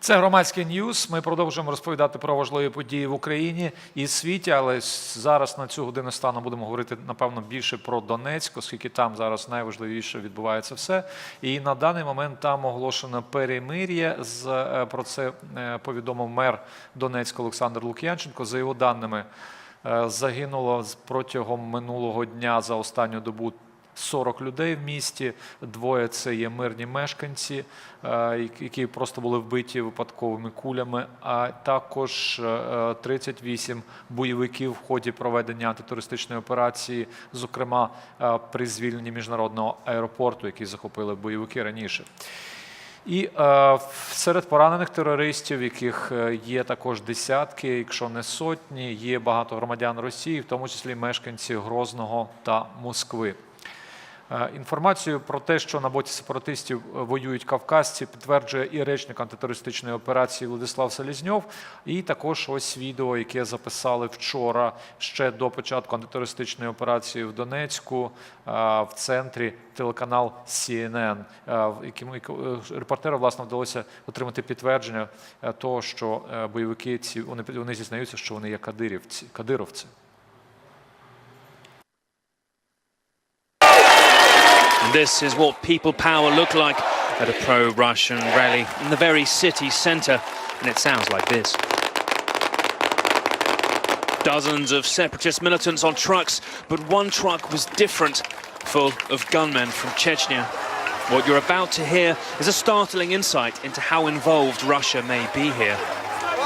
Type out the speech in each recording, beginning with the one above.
Це громадський ньюс. Ми продовжуємо розповідати про важливі події в Україні і світі. Але зараз на цю годину стану будемо говорити напевно більше про Донецьк, оскільки там зараз найважливіше відбувається все. І на даний момент там оголошено перемир'я. З е, про це е, повідомив мер Донецька Олександр Лук'янченко. За його даними, е, загинуло протягом минулого дня за останню добу 40 людей в місті. Двоє це є мирні мешканці, е, які- просто були вбиті випадковими кулями. А також е, е, 38 бойовиків в ході проведення антитерористичної операції, зокрема е, при звільненні міжнародного аеропорту, який захопили бойовики раніше. І е, серед поранених терористів, яких є також десятки, якщо не сотні, є багато громадян Росії, в тому числі мешканці Грозного та Москви. Е, Інформацію про те, що на боці сепаратистів е, воюють кавказці, підтверджує і речник антитерористичної операції Владислав Селізньов. І також ось відео, яке записали вчора ще до початку антитерористичної операції в Донецьку е, в центрі телеканал CNN, е, репортеру власне вдалося отримати підтвердження того, що бойовики ці вони вони зізнаються, що вони є кадирівці, кадировці. This is what people power look like at a pro-Russian rally in the very city centre, and it sounds like this. Dozens of separatist militants on trucks, but one truck was different, full of gunmen from Chechnya. What you're about to hear is a startling insight into how involved Russia may be here.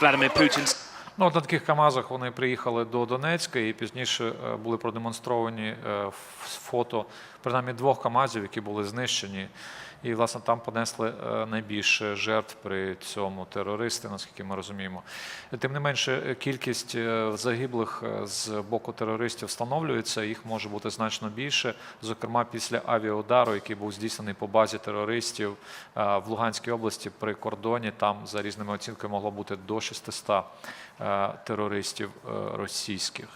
Vladimir Putin's Ну, от на таких КАМАЗах вони приїхали до Донецька і пізніше е, були продемонстровані е, фото принаймні двох КАМАЗів, які були знищені. І, власне, там понесли е, найбільше жертв при цьому терористи, наскільки ми розуміємо. Тим не менше, кількість е, загиблих е, з боку терористів встановлюється, їх може бути значно більше. Зокрема, після авіаудару, який був здійснений по базі терористів в Луганській області при кордоні, там за різними оцінками могло бути до 600 е, терористів е, російських.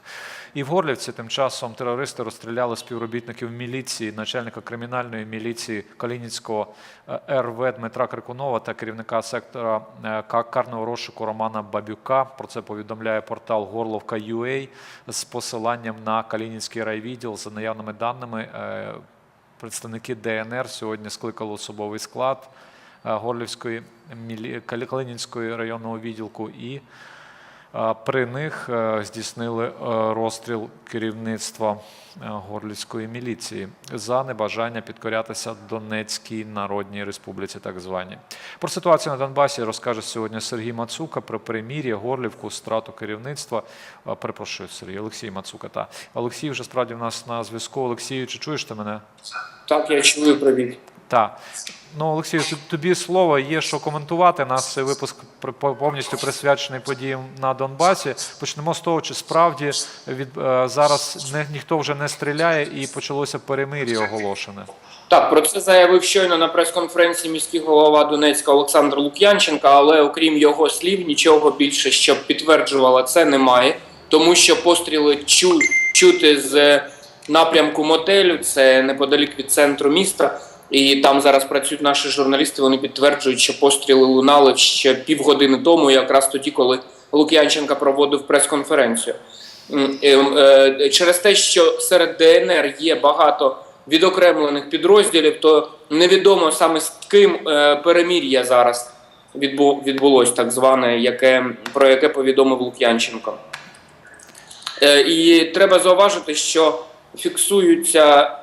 І в Горлівці тим часом терористи розстріляли співробітників міліції, начальника кримінальної міліції Калініцького е, РВ Дмитра Крикунова та керівника сектора е, карного розшуку Романа Бабюка. Про це повідомляє портал Горловка.ua з посиланням на Калінінський райвідділ. За наявними даними, е, представники ДНР сьогодні скликали особовий склад е, Горлівської мілі- Калі- Калинінської районного відділку і е, при них е, здійснили е, розстріл керівництва е, Горлівської міліції за небажання підкорятися Донецькій Народній Республіці, так званій. Про ситуацію на Донбасі розкаже сьогодні Сергій Мацука про перемір'я, Горлівку, страту керівництва. Перепрошую, Сергій Олексій Мацука. Та Олексій вже справді в нас на зв'язку. Олексію, чи чуєш ти мене? Так, я чую привіт. Так. Ну, Олексію, тобі слово є, що коментувати. Нас цей випуск повністю присвячений подіям на Донбасі. Почнемо з того, чи справді від, е, зараз не, ніхто вже не стріляє і почалося перемир'я оголошене. Так, про це заявив щойно на прес-конференції міський голова Донецька Олександр Лук'янченко, але окрім його слів, нічого більше, щоб підтверджувало це, немає, тому що постріли чу, чути з е, напрямку мотелю, це неподалік від центру міста. І там зараз працюють наші журналісти. Вони підтверджують, що постріли лунали ще півгодини тому, якраз тоді, коли Лук'янченко проводив прес-конференцію. Е, е, Через те, що серед ДНР є багато відокремлених підрозділів, то невідомо саме з ким е, перемір'я зараз відбу- відбулось, так зване, яке про яке повідомив Лук'янченко. І треба зауважити, що фіксуються,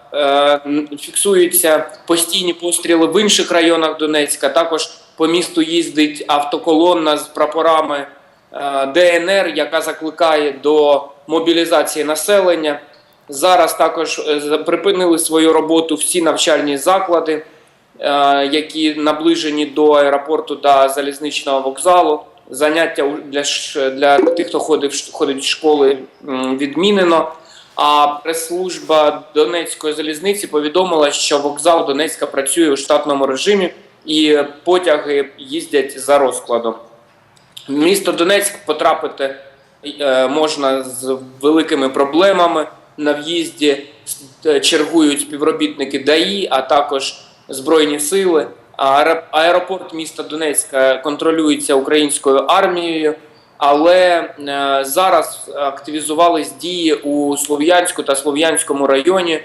фіксуються постійні постріли в інших районах Донецька. Також по місту їздить автоколонна з прапорами е, ДНР, яка закликає до мобілізації населення. Зараз також е, припинили свою роботу всі навчальні заклади, е, які наближені до аеропорту та залізничного вокзалу. Заняття для, для тих, хто ходить, в ходить в школи, відмінено. А прес-служба Донецької залізниці повідомила, що вокзал Донецька працює у штатному режимі і потяги їздять за розкладом. Місто Донецьк потрапити е, можна з великими проблемами. На в'їзді е, чергують співробітники ДАІ, а також Збройні сили. Аеро- Аеропорт міста Донецька контролюється українською армією, але е, зараз активізувались дії у Слов'янську та Слов'янському районі.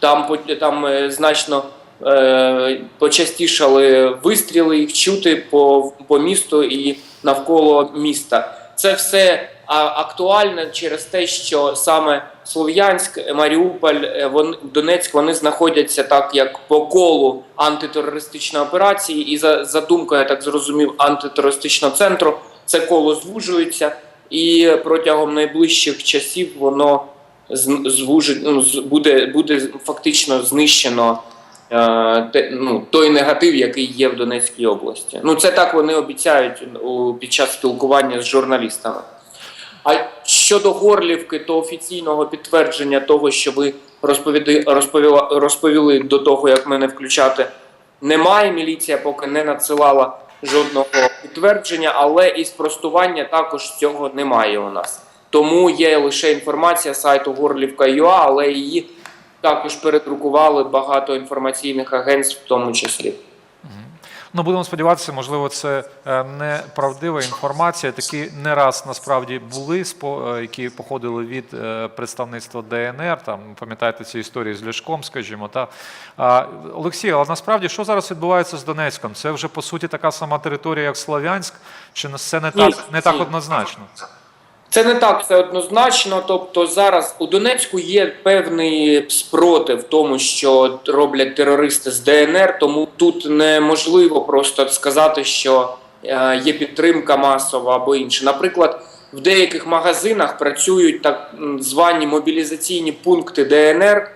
Там, там е, значно е, почастішали вистріли, їх чути по, по місту і навколо міста. Це все актуально через те, що саме Слов'янськ, Маріуполь, е, вон, Донецьк вони знаходяться так, як по колу антитерористичної операції, і за, за думкою, я так зрозумів, антитерористичного центру це коло звужується, і протягом найближчих часів воно звужить, ну, буде, буде фактично знищено е, те, ну, той негатив, який є в Донецькій області. Ну, це так вони обіцяють під час спілкування з журналістами. А щодо Горлівки, то офіційного підтвердження того, що ви розповіла, розповіли до того, як мене включати, немає. Міліція поки не надсилала жодного підтвердження, але і спростування також цього немає у нас. Тому є лише інформація сайту Горлівка.ua, але її також передрукували багато інформаційних агентств, в тому числі. Ну, будемо сподіватися, можливо, це е, неправдива інформація. Такі не раз насправді були, е, які походили від е, представництва ДНР. Там пам'ятаєте ці історії з Ляшком, скажімо. Та Олексій, але насправді що зараз відбувається з Донецьком? Це вже по суті така сама територія, як Слов'янськ, чи це не так не так однозначно? Це не так все однозначно. Тобто зараз у Донецьку є певний спротив тому, що роблять терористи з ДНР, тому тут неможливо просто сказати, що е, є підтримка масова або інше. Наприклад, в деяких магазинах працюють так звані мобілізаційні пункти ДНР.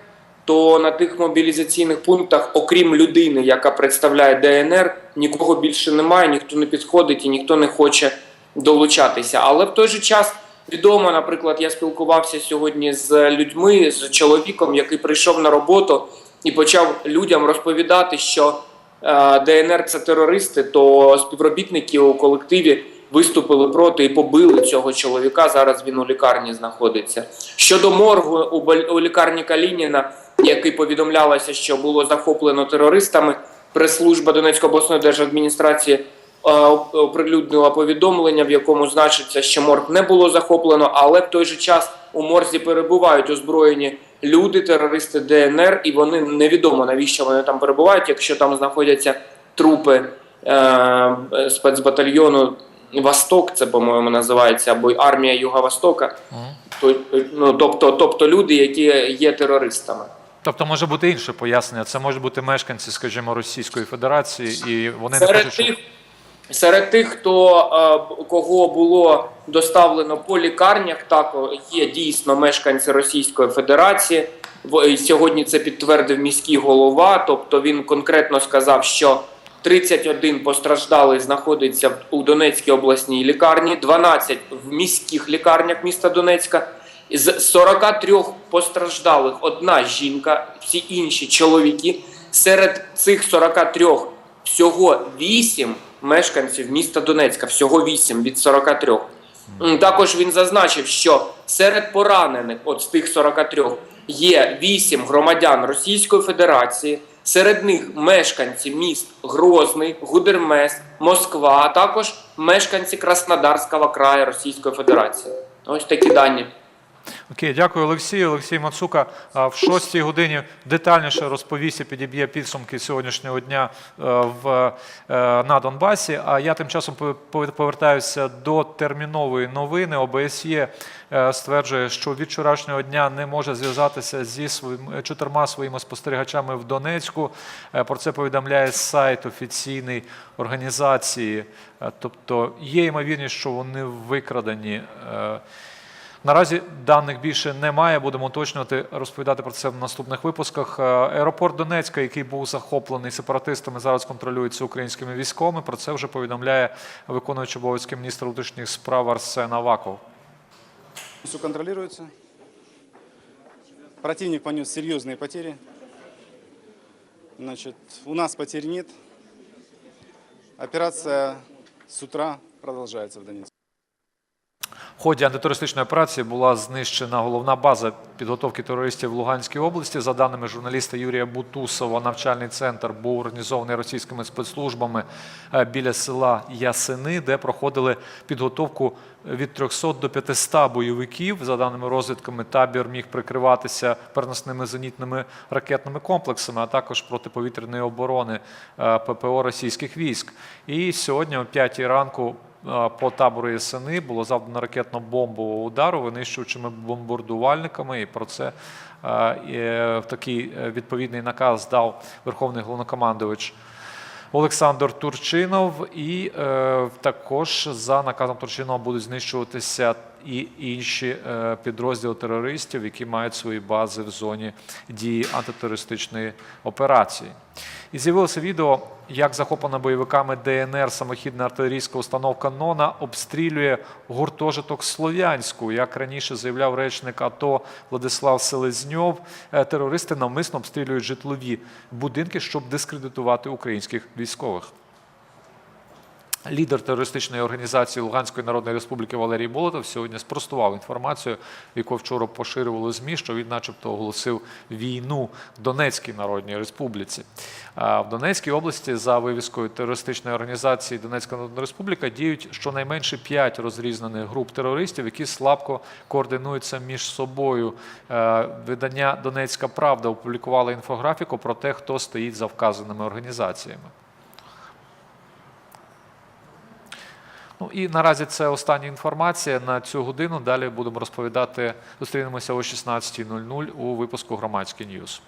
То на тих мобілізаційних пунктах, окрім людини, яка представляє ДНР, нікого більше немає, ніхто не підходить і ніхто не хоче долучатися. Але в той же час відомо, наприклад, я спілкувався сьогодні з людьми, з чоловіком, який прийшов на роботу і почав людям розповідати, що е, ДНР це терористи, то співробітники у колективі виступили проти і побили цього чоловіка. Зараз він у лікарні знаходиться. Щодо моргу у, лікарні Калініна, який повідомлялося, що було захоплено терористами, прес-служба Донецької обласної держадміністрації оприлюднила повідомлення, в якому значиться, що морг не було захоплено, але в той же час у морзі перебувають озброєні люди, терористи ДНР, і вони невідомо навіщо вони там перебувають, якщо там знаходяться трупи е, спецбатальйону Восток, це по-моєму називається, або армія Юго-Востока. То, ну, тобто, тобто люди, які є терористами. Тобто може бути інше пояснення. Це можуть бути мешканці, скажімо, Російської Федерації, і вони Серед хочуть, щоб тих, серед тих, хто е, кого було доставлено по лікарнях, так є дійсно мешканці Російської Федерації. Сьогодні це підтвердив міський голова. Тобто він конкретно сказав, що 31 постраждалий знаходиться у Донецькій обласній лікарні, 12 в міських лікарнях міста Донецька. З 43 постраждалих одна жінка, всі інші чоловіки. Серед цих 43 всього 8 мешканців міста Донецька, всього 8 від 43. М, Також він зазначив, що серед поранених, от з тих 43, є 8 громадян Російської Федерації, серед них мешканці міст Грозний, Гудермес, Москва, а також мешканці Краснодарського краю Російської Федерації. Ось такі дані. Окей, дякую, Олексію. Олексій Мацука в шостій годині детальніше розповість і підіб'є підсумки сьогоднішнього дня е, в, е, на Донбасі. А я тим часом пов- пов- повертаюся до термінової новини. ОБСЄ е, стверджує, що від вчорашнього дня не може зв'язатися зі своїм чотирма своїми спостерігачами в Донецьку. Про це повідомляє сайт офіційної організації. Тобто є ймовірність, що вони викрадені. Наразі даних більше немає. Будемо уточнювати, розповідати про це в наступних випусках. Е, Аеропорт Донецька, який був захоплений сепаратистами, зараз контролюється українськими військовими. Про це вже повідомляє виконуючий обов'язки міністра внутрішніх справ Арсен Аваков. Все контролируется. Противник понес серьезные потери. Значит, у нас потерь нет. Операция с утра продолжается в Донецке. В ході антитерористичної операції була знищена головна база підготовки терористів в Луганській області. За даними журналіста Юрія Бутусова, навчальний центр був організований російськими спецслужбами е, біля села Ясини, де проходили підготовку від 300 до 500 бойовиків. За даними розвідками, табір міг прикриватися переносними зенітними ракетними комплексами, а також протиповітряної оборони е, ППО російських військ. І сьогодні о 5 ранку по табору Ясени було завдано ракетно-бомбового удару винищувачими бомбардувальниками. І про це е, такий е, відповідний наказ дав Верховний головнокомандувач Олександр Турчинов. І е, також за наказом Турчинова будуть знищуватися і інші е, підрозділи терористів, які мають свої бази в зоні дії антитерористичної операції. І з'явилося відео, як захоплена бойовиками ДНР самохідна артилерійська установка Нона обстрілює гуртожиток Слов'янську. Як раніше заявляв речник АТО Владислав Селезньов, е, терористи навмисно обстрілюють житлові будинки, щоб дискредитувати українських військових. Лідер терористичної організації Луганської Народної Республіки Валерій Болотов сьогодні спростував інформацію, яку вчора поширювали ЗМІ, що він, начебто, оголосив війну Донецькій Народній Республіці. В Донецькій області за вивіскою терористичної організації Донецька Народна Республіка діють щонайменше п'ять розрізнених груп терористів, які слабко координуються між собою. Е, Видання Донецька Правда опублікувало інфографіку про те, хто стоїть за вказаними організаціями. Ну і наразі це остання інформація на цю годину. Далі будемо розповідати. Зустрінемося о 16.00 у випуску громадський Ньюс.